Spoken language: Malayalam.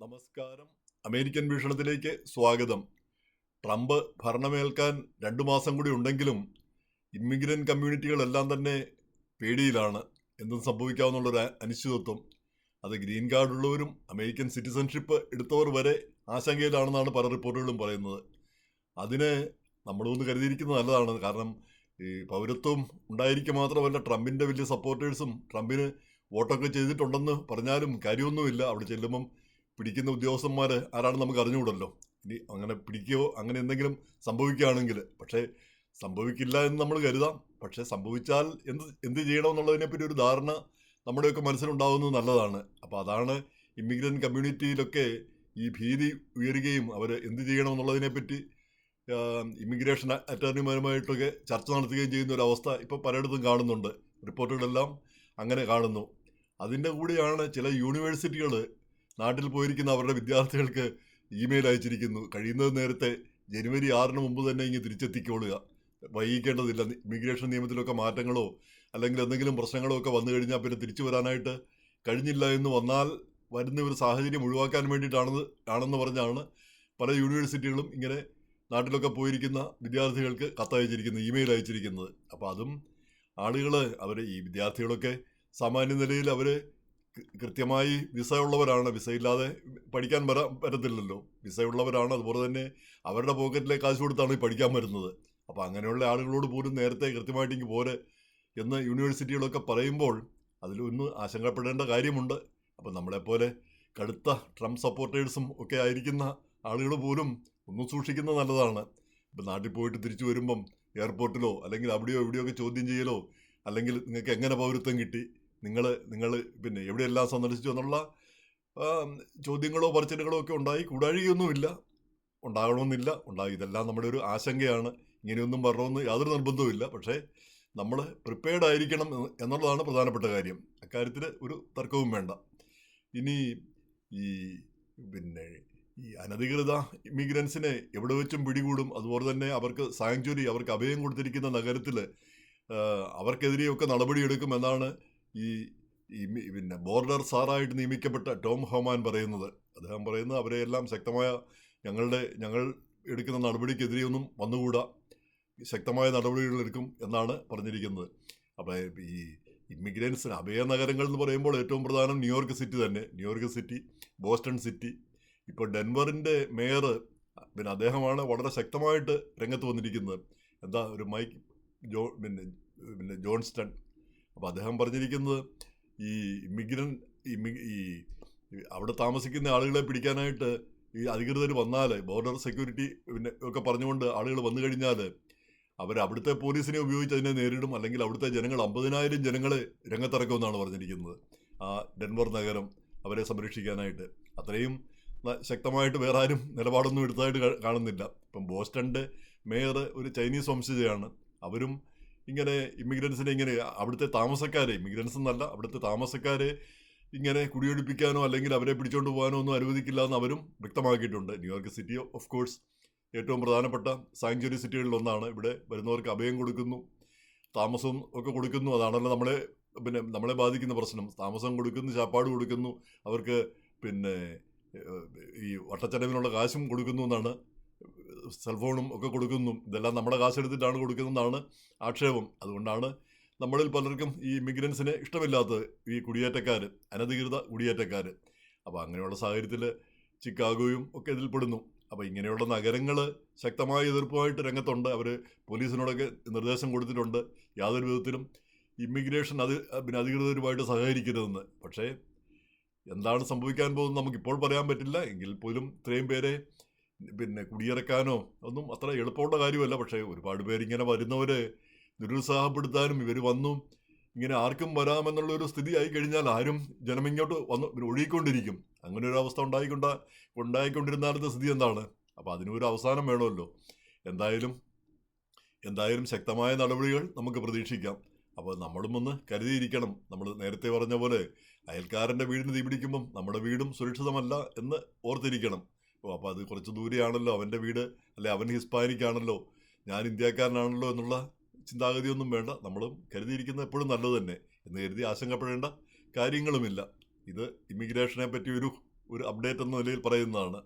നമസ്കാരം. അമേരിക്കൻ വീക്ഷണത്തിലേക്ക് സ്വാഗതം. ട്രംപ് ഭരണമേൽക്കാൻ രണ്ടു മാസം കൂടി ഉണ്ടെങ്കിലും ഇമ്മിഗ്രന്റ് കമ്മ്യൂണിറ്റികളെല്ലാം തന്നെ പേടിയിലാണ്. എന്തും സംഭവിക്കാവുന്നുള്ളൊരു അനിശ്ചിതത്വം. അത് ഗ്രീൻ കാർഡ് ഉള്ളവരും അമേരിക്കൻ സിറ്റിസൺഷിപ്പ് എടുത്തവർ വരെ ആശങ്കയിലാണെന്നാണ് പല റിപ്പോർട്ടുകളും പറയുന്നത്. അതിന് നമ്മളൊന്ന് കരുതിയിരിക്കുന്നത് നല്ലതാണ്. കാരണം ഈ പൗരത്വം ഉണ്ടായിരിക്കുക മാത്രമല്ല ട്രംപിന്റെ വലിയ സപ്പോർട്ടേഴ്സും ട്രംപിന് വോട്ടൊക്കെ ചെയ്തിട്ടുണ്ടെന്ന് പറഞ്ഞാലും കാര്യമൊന്നുമില്ല. അവിടെ ചെല്ലുമ്പം പിടിക്കുന്ന ഉദ്യോഗസ്ഥന്മാർ ആരാണെന്ന് നമുക്ക് അറിഞ്ഞുകൂടല്ലോ. ഇനി അങ്ങനെ പിടിക്കുകയോ അങ്ങനെ എന്തെങ്കിലും സംഭവിക്കുകയാണെങ്കിൽ പക്ഷേ സംഭവിക്കില്ല എന്ന് നമ്മൾ കരുതാം. പക്ഷേ സംഭവിച്ചാൽ എന്ത് എന്ത് ചെയ്യണമെന്നുള്ളതിനെപ്പറ്റി ഒരു ധാരണ നമ്മുടെയൊക്കെ മനസ്സിലുണ്ടാകുന്നത് നല്ലതാണ്. അപ്പോൾ അതാണ് ഇമിഗ്രന്റ് കമ്മ്യൂണിറ്റിയിലൊക്കെ ഈ ഭീതി ഉയരുകയും അവർ എന്ത് ചെയ്യണമെന്നുള്ളതിനെപ്പറ്റി ഇമിഗ്രേഷൻ അറ്റോർണിമാരുമായിട്ടൊക്കെ ചർച്ച നടത്തുകയും ചെയ്യുന്ന ഒരു അവസ്ഥ ഇപ്പോൾ പലയിടത്തും കാണുന്നുണ്ട്. റിപ്പോർട്ടുകളെല്ലാം അങ്ങനെ കാണുന്നു. അതിന്റെ കൂടെയാണ് ചില യൂണിവേഴ്സിറ്റികൾ നാട്ടിൽ പോയിരിക്കുന്ന അവരുടെ വിദ്യാർത്ഥികൾക്ക് ഇമെയിൽ അയച്ചിരിക്കുന്നു. കഴിയുന്നത് നേരത്തെ ജനുവരി ആറിന് മുമ്പ് തന്നെ ഇങ്ങ് തിരിച്ചെത്തിക്കൊള്ളുക വൈകിക്കേണ്ടതില്ല. ഇമിഗ്രേഷൻ നിയമത്തിലൊക്കെ മാറ്റങ്ങളോ അല്ലെങ്കിൽ എന്തെങ്കിലും പ്രശ്നങ്ങളോ ഒക്കെ വന്നു കഴിഞ്ഞാൽ പിന്നെ തിരിച്ചു വരാനായിട്ട് കഴിഞ്ഞില്ല എന്ന് വന്നാൽ വരുന്ന ഒരു സാഹചര്യം ഒഴിവാക്കാൻ വേണ്ടിയിട്ടാണെന്ന് ആണെന്ന് പറഞ്ഞാണ് പല യൂണിവേഴ്സിറ്റികളും ഇങ്ങനെ നാട്ടിലൊക്കെ പോയിരിക്കുന്ന വിദ്യാർത്ഥികൾക്ക് കത്തയച്ചിരിക്കുന്നത് ഇമെയിൽ അയച്ചിരിക്കുന്നത്. അപ്പോൾ അതും ആളുകൾ അവർ ഈ വിദ്യാർത്ഥികളൊക്കെ സാമാന്യ നിലയിൽ അവർ കൃത്യമായി വിസ ഉള്ളവരാണ് വിസ ഇല്ലാതെ പഠിക്കാൻ വരാൻ പറ്റത്തില്ലല്ലോ. വിസ ഉള്ളവരാണ് അതുപോലെ തന്നെ അവരുടെ പോക്കറ്റിലെ കാശ് കൊടുത്താണ് ഈ പഠിക്കാൻ വരുന്നത്. അപ്പോൾ അങ്ങനെയുള്ള ആളുകളോട് പോലും നേരത്തെ കൃത്യമായിട്ട് ഇങ്ങ് പോരെ എന്ന് യൂണിവേഴ്സിറ്റികളൊക്കെ പറയുമ്പോൾ അതിലൊന്ന് ആശങ്കപ്പെടേണ്ട കാര്യമുണ്ട്. അപ്പോൾ നമ്മളെപ്പോലെ കടുത്ത ട്രംപ് സപ്പോർട്ടേഴ്സും ഒക്കെ ആയിരിക്കുന്ന ആളുകൾ പോലും ഒന്നും സൂക്ഷിക്കുന്നത് നല്ലതാണ്. ഇപ്പം നാട്ടിൽ പോയിട്ട് തിരിച്ചു വരുമ്പം എയർപോർട്ടിലോ അല്ലെങ്കിൽ അവിടെയോ എവിടെയോ ഒക്കെ ചോദ്യം ചെയ്യലോ അല്ലെങ്കിൽ നിങ്ങൾക്ക് എങ്ങനെ പൗരത്വം കിട്ടി? നിങ്ങൾ നിങ്ങൾ പിന്നെ എവിടെയെല്ലാം സന്ദർശിച്ചു എന്നുള്ള ചോദ്യങ്ങളോ പറച്ചിലുകളോ ഒക്കെ ഉണ്ടായി. കൂടാഴികയൊന്നുമില്ല. ഉണ്ടാകണമെന്നില്ല. ഉണ്ടായി ഇതെല്ലാം നമ്മുടെ ഒരു ആശങ്കയാണ്. ഇങ്ങനെയൊന്നും വരണമെന്ന് യാതൊരു നിർബന്ധവുമില്ല. പക്ഷേ നമ്മൾ പ്രിപ്പയർഡ് ആയിരിക്കണം എന്നുള്ളതാണ് പ്രധാനപ്പെട്ട കാര്യം. അക്കാര്യത്തിൽ ഒരു തർക്കവും വേണ്ട. ഇനി ഈ പിന്നെ ഈ അനധികൃത ഇമിഗ്രൻസിനെ എവിടെ വെച്ചും പിടികൂടും. അതുപോലെ തന്നെ അവർക്ക് സാങ്ച്വറി അവർക്ക് അഭയം കൊടുത്തിരിക്കുന്ന നഗരത്തിൽ അവർക്കെതിരെയൊക്കെ നടപടിയെടുക്കും എന്നാണ് ഈ പിന്നെ ബോർഡർ സാറായിട്ട് നിയമിക്കപ്പെട്ട ടോം ഹോമാൻ പറയുന്നത് അദ്ദേഹം പറയുന്നത് അവരെയെല്ലാം ശക്തമായ ഞങ്ങളുടെ ഞങ്ങൾ എടുക്കുന്ന നടപടിക്കെതിരെയൊന്നും വന്നുകൂടാ ശക്തമായ നടപടികൾ എടുക്കും എന്നാണ് പറഞ്ഞിരിക്കുന്നത്. അപ്പോൾ ഈ ഇമിഗ്രൻസിന് അഭയ നഗരങ്ങൾ എന്ന് പറയുമ്പോൾ ഏറ്റവും പ്രധാനം ന്യൂയോർക്ക് സിറ്റി തന്നെ. New York city Boston city. ഇപ്പോൾ ഡെൻവറിന്റെ മേയർ പിന്നെ അദ്ദേഹമാണ് വളരെ ശക്തമായിട്ട് രംഗത്ത് വന്നിരിക്കുന്നത്. എന്താ ഒരു മൈക്ക് ജോ പിന്നെ പിന്നെ ജോൺസ്റ്റൺ അപ്പോൾ അദ്ദേഹം പറഞ്ഞിരിക്കുന്നത് ഈ ഇമിഗ്രൻ ഈ അവിടെ താമസിക്കുന്ന ആളുകളെ പിടിക്കാനായിട്ട് ഈ അധികൃതർ വന്നാൽ ബോർഡർ സെക്യൂരിറ്റി പിന്നെ ഒക്കെ പറഞ്ഞുകൊണ്ട് ആളുകൾ വന്നു കഴിഞ്ഞാൽ അവർ അവിടുത്തെ പോലീസിനെ ഉപയോഗിച്ച് അതിനെ നേരിടും. അല്ലെങ്കിൽ അവിടുത്തെ ജനങ്ങൾ അമ്പതിനായിരം ജനങ്ങളെ രംഗത്തിറക്കുമെന്നാണ് പറഞ്ഞിരിക്കുന്നത്. ആ ഡെൻവർ നഗരം അവരെ സംരക്ഷിക്കാനായിട്ട്. അത്രയും ശക്തമായിട്ട് വേറെ ആരും നിലപാടൊന്നും എടുത്തതായിട്ട് കാണുന്നില്ല. ഇപ്പം ബോസ്റ്റണിന്റെ മേയർ ഒരു ചൈനീസ് വംശജയാണ്. അവരും ഇങ്ങനെ ഇമിഗ്രൻസിനെ ഇങ്ങനെ അവിടുത്തെ താമസക്കാരെ ഇമിഗ്രൻസ് എന്നല്ല അവിടുത്തെ താമസക്കാരെ ഇങ്ങനെ കുടിയൊഴിപ്പിക്കാനോ അല്ലെങ്കിൽ അവരെ പിടിച്ചുകൊണ്ട് പോകാനോ ഒന്നും അനുവദിക്കില്ല എന്ന് അവരും വ്യക്തമാക്കിയിട്ടുണ്ട്. ന്യൂയോർക്ക് സിറ്റി ഓഫ് കോഴ്സ് ഏറ്റവും പ്രധാനപ്പെട്ട സാങ്ച്വറി സിറ്റികളിലൊന്നാണ് ഇവിടെ വരുന്നവർക്ക് അഭയം കൊടുക്കുന്നു താമസവും ഒക്കെ കൊടുക്കുന്നു. അതാണല്ലോ നമ്മളെ പിന്നെ നമ്മളെ ബാധിക്കുന്ന പ്രശ്നം. താമസം കൊടുക്കുന്നു ചാപ്പാട് കൊടുക്കുന്നു അവർക്ക് പിന്നെ ഈ വട്ടച്ചടവിനുള്ള കാശും കൊടുക്കുന്നു എന്നാണ് സെൽഫോണും ഒക്കെ കൊടുക്കുന്നു. ഇതെല്ലാം നമ്മുടെ കാശെടുത്തിട്ടാണ് കൊടുക്കുന്നതെന്നാണ് ആക്ഷേപം. അതുകൊണ്ടാണ് നമ്മളിൽ പലർക്കും ഈ ഇമിഗ്രൻസിനെ ഇഷ്ടമില്ലാത്തത് ഈ കുടിയേറ്റക്കാർ അനധികൃത കുടിയേറ്റക്കാർ അപ്പോൾ അങ്ങനെയുള്ള സാഹചര്യത്തിൽ ചിക്കാഗോയും ഒക്കെ ഇതിൽപ്പെടുന്നു അപ്പോൾ ഇങ്ങനെയുള്ള നഗരങ്ങൾ ശക്തമായ എതിർപ്പുമായിട്ട് രംഗത്തുണ്ട്. അവർ പോലീസിനോടൊക്കെ നിർദ്ദേശം കൊടുത്തിട്ടുണ്ട്. യാതൊരു വിധത്തിലും ഇമിഗ്രേഷൻ അത് പിന്നെ അധികൃതരുമായിട്ട് സഹകരിക്കരുതെന്ന്. പക്ഷേ എന്താണ് സംഭവിക്കാൻ പോകുന്നത് നമുക്കിപ്പോൾ പറയാൻ പറ്റില്ല. എങ്കിൽ പോലും ഇത്രയും പേരെ പിന്നെ കുടിയിറക്കാനോ ഒന്നും അത്ര എളുപ്പമുള്ള കാര്യമല്ല. പക്ഷേ ഒരുപാട് പേരിങ്ങനെ വരുന്നവരെ നിരുത്സാഹപ്പെടുത്താനും ഇവർ വന്നു. ഇങ്ങനെ ആർക്കും വരാമെന്നുള്ള ഒരു സ്ഥിതി ആയി കഴിഞ്ഞാൽ ആരും ജനം ഇങ്ങോട്ട് വന്ന് ഒഴുകിക്കൊണ്ടിരിക്കും. അങ്ങനെ ഒരു അവസ്ഥ ഉണ്ടായിക്കൊണ്ട ഉണ്ടായിക്കൊണ്ടിരുന്നാലത്തെ സ്ഥിതി എന്താണ്? അപ്പോൾ അതിനൊരു അവസാനം വേണമല്ലോ. എന്തായാലും എന്തായാലും ശക്തമായ നടപടികൾ നമുക്ക് പ്രതീക്ഷിക്കാം. അപ്പോൾ നമ്മളും ഒന്ന് കരുതിയിരിക്കണം. നമ്മൾ നേരത്തെ പറഞ്ഞ പോലെ അയൽക്കാരന്റെ വീടിന് തീപിടിക്കുമ്പം നമ്മുടെ വീടും സുരക്ഷിതമല്ല എന്ന് ഓർത്തിരിക്കണം. ഓ അപ്പോൾ അത് കുറച്ച് ദൂരെയാണല്ലോ. അവന്റെ വീട് അല്ലെ അവൻ ഹിസ്പാനിക് ആണല്ലോ ഞാൻ ഇന്ത്യക്കാരനാണല്ലോ എന്നുള്ള ചിന്താഗതിയൊന്നും വേണ്ട. നമ്മളും കരുതിയിരിക്കുന്നത് എപ്പോഴും നല്ലത് തന്നെ. എന്ന് കരുതി ആശങ്കപ്പെടേണ്ട കാര്യങ്ങളുമില്ല. ഇത് ഇമിഗ്രേഷനെ പറ്റി ഒരു ഒരു അപ്ഡേറ്റ് എന്ന നിലയിൽ പറയുന്നതാണ്.